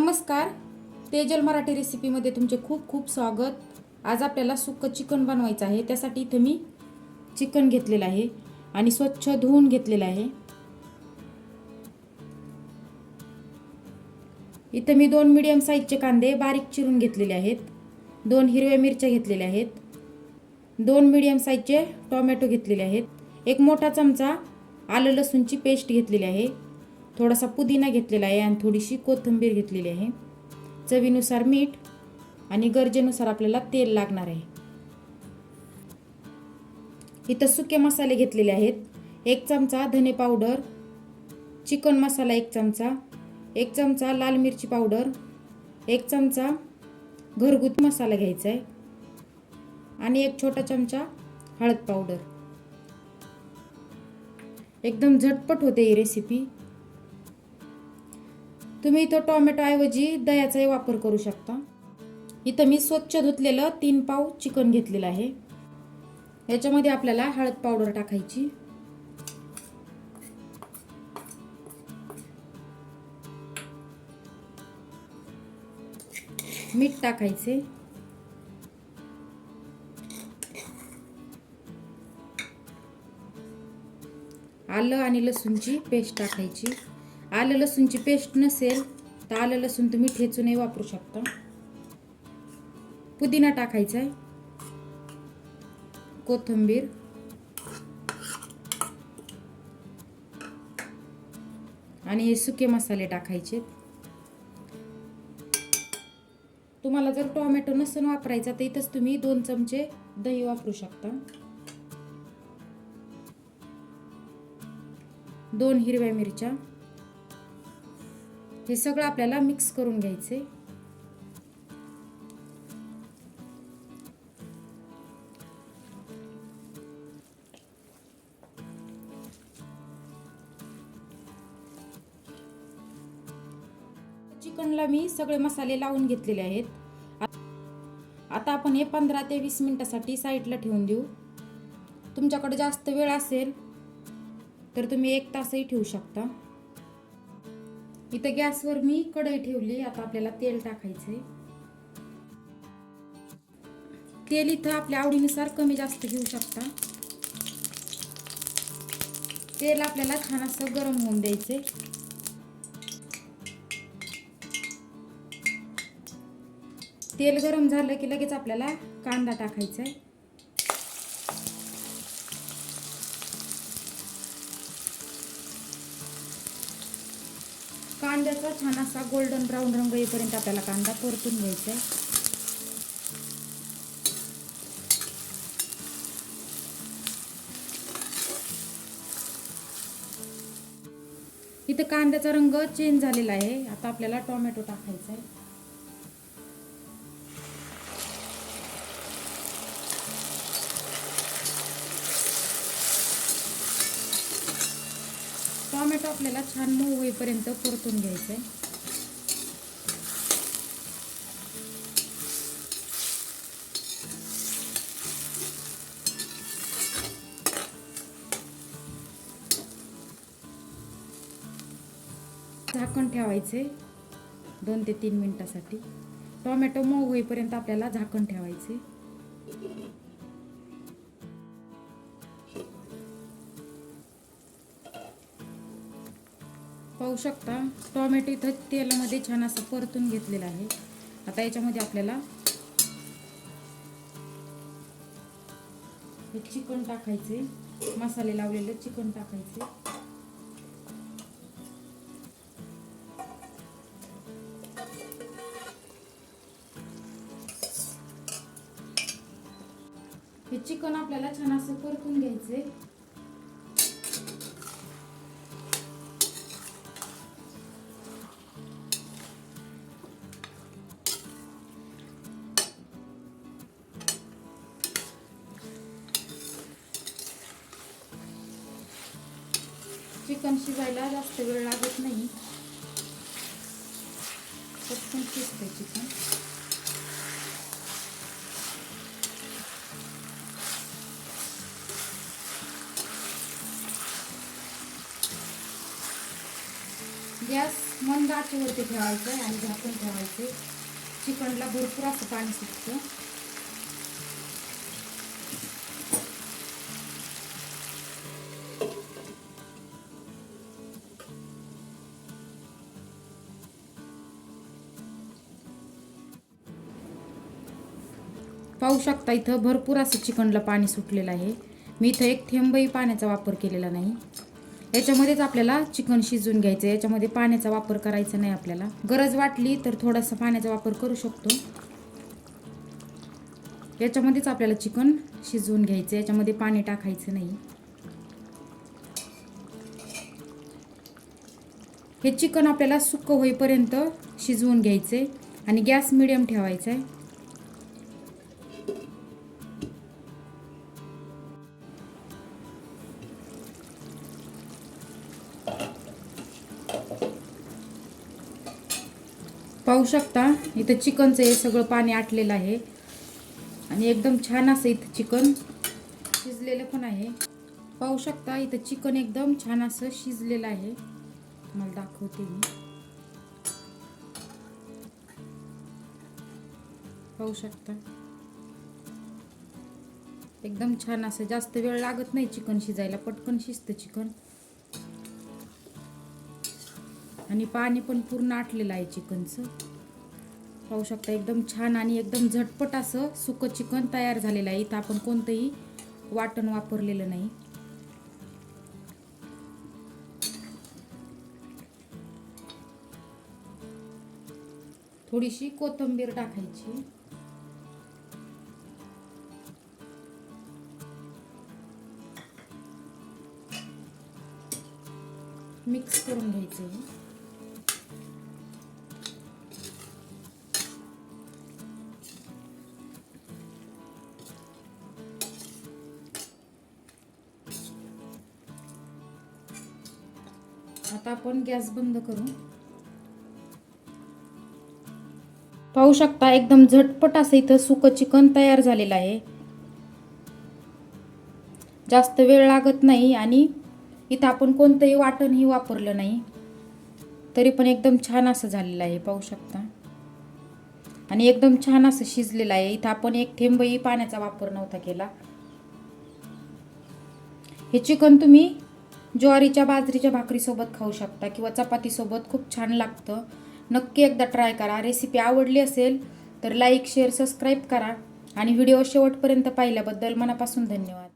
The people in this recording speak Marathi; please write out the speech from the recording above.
नमस्कार. तेजल मराठी रेसिपीमध्ये तुमचे खूप खूप स्वागत. आज आपल्याला सुक्कं चिकन बनवायचं आहे. त्यासाठी इथं मी चिकन घेतलेलं आहे आणि स्वच्छ धुवून घेतलेलं आहे. इथं मी दोन मिडियम साईजचे कांदे बारीक चिरून घेतलेले आहेत. दोन हिरव्या मिरच्या घेतलेल्या आहेत. दोन मिडियम साईजचे टोमॅटो घेतलेले आहेत. एक मोठा चमचा आलं लसूणची पेस्ट घेतलेली आहे. थोडासा पुदिना घेतलेला आहे आणि थोडीशी कोथिंबीर घेतलेली आहे. चवीनुसार मीठ आणि गरजेनुसार आपल्याला तेल लागणार आहे. इथं सुके मसाले घेतलेले आहेत. एक चमचा धने पावडर चिकन मसाला एक चमचा एक चमचा लाल मिरची पावडर एक चमचा घरगुती मसाला घ्यायचा आहे आणि एक छोटा चमचा हळद पावडर. एकदम झटपट होते ही रेसिपी तुम्ही इथं टोमॅटोऐवजी दह्याचाही वापर करू शकता. इथं मी स्वच्छ धुतलेलं तीन पाव चिकन घेतलेलं आहे. याच्यामध्ये आपल्याला हळद पावडर टाकायची. मीठ टाकायचे. आलं आणि लसूणची पेस्ट टाकायची. आलं लसूणची पेस्ट नसेल तर आलं लसूण तुम्ही ठेचूनही वापरू शकता. पुदिना टाकायचा आहे कोथिंबीर. आणि हे सुके मसाले टाकायचे. तुम्हाला जर टोमॅटो नसून वापरायचा तर इथंच तुम्ही दोन चमचे दही वापरू शकता. दोन हिरव्या मिरच्या. हे सगळं आपल्याला मिक्स करून घ्यायचे चिकनला मी सगळे मसाले लावून घेतलेले आहेत. आता आपण हे पंधरा ते वीस मिनिटासाठी साईडला ठेवून देऊ. तुमच्याकडे जास्त वेळ असेल तर तुम्ही एक तासही ठेवू शकता. इथं गॅसवर मी कढई ठेवली. आता आपल्याला तेल टाकायचंय. तेल इथं आपल्या आवडीनुसार कमी जास्त घेऊ शकता. तेल आपल्याला छान असं गरम होऊन द्यायचे तेल गरम झालं की लगेच आपल्याला कांदा टाकायचा आहे कांद्याचा छान असा गोल्डन ब्राऊन रंग येईपर्यंत आपल्याला कांदा परतून घ्यायचा आहे. इथं कांद्याचा रंग चेंज झालेला आहे. आता आपल्याला टोमॅटो टाकायचा आहे. टोमॅटो आपल्याला छान मऊ होईपर्यंत परतून घ्यायचं आहे झाकण ठेवायचे दोन ते तीन मिनिटासाठी. टोमॅटो मऊ होईपर्यंत आपल्याला झाकण ठेवायचे पाहू शकता. टोमॅटो इथं तेलामध्ये छान असं परतून घेतलेलं आहे. आता याच्यामध्ये आपल्याला हे चिकन टाकायचे. मसाले लावलेले चिकन टाकायचे. हे चिकन आपल्याला छान असं परतून घ्यायचे. चिकन शिजायला जास्त वेळ लागत नाही. पटकन शिजते चिकन. गॅस मंद आचेवरती ठेवायचं आणि झाकून ठेवायचे चिकनला भरपूर असं पाणी सुटतं. पाहू शकता इथं भरपूर असं चिकनला पाणी सुटलेलं आहे. मी इथं एक थेंबही पाण्याचा वापर केलेला नाही. याच्यामध्येच आपल्याला चिकन शिजवून घ्यायचं आहे. याच्यामध्ये पाण्याचा वापर करायचा नाही आपल्याला. गरज वाटली तर थोडासा पाण्याचा वापर करू शकतो. याच्यामध्येच आपल्याला चिकन शिजवून घ्यायचं आहे. याच्यामध्ये पाणी टाकायचं नाही. हे चिकन आपल्याला सुक्क होईपर्यंत शिजवून घ्यायचं आहे आणि गॅस मिडियम ठेवायचा आहे. पाहू शकता इथं चिकनचं हे सगळं पाणी आटलेलं आहे. आणि एकदम छान असं इथं चिकन शिजलेलं पण आहे. पाहू शकता इथं चिकन एकदम छान असं शिजलेलं आहे. तुम्हाला दाखवते मी. पाहू शकता. एकदम छान असं जास्त वेळ लागत नाही चिकन शिजायला पटकन शिजतं चिकन. आणि पाणी पण पूर्ण आटलेलं आहे चिकनचं. पाहू शकता एकदम छान आणि एकदम झटपट असं सुकं चिकन तयार झालेलं आहे. इथं आपण कोणतंही वाटण वापरलेलं नाही. थोडीशी कोथिंबीर टाकायची. मिक्स करून घ्यायचं. आता आपण गॅस बंद करू. पाहू शकता एकदम झटपट असं इथं सुकं चिकन तयार झालेलं आहे. जास्त वेळ लागत नाही आणि इथं आपण कोणतंही वाटणही वापरलं नाही. तरी पण एकदम छान असं झालेलं आहे पाहू शकता. आणि एकदम छान असं शिजलेलं आहे. इथं आपण एक थेंबही पाण्याचा वापर नव्हता केला. हे चिकन तुम्ही ज्वारीच्या बाजरीच्या भाकरीसोबत खाऊ शकता किंवा चपातीसोबत खूप छान लागतं. नक्की एकदा ट्राय करा. रेसिपी आवडली असेल तर लाईक शेअर सबस्क्राईब करा. आणि व्हिडिओ शेवटपर्यंत पाहिल्याबद्दल मनापासून धन्यवाद.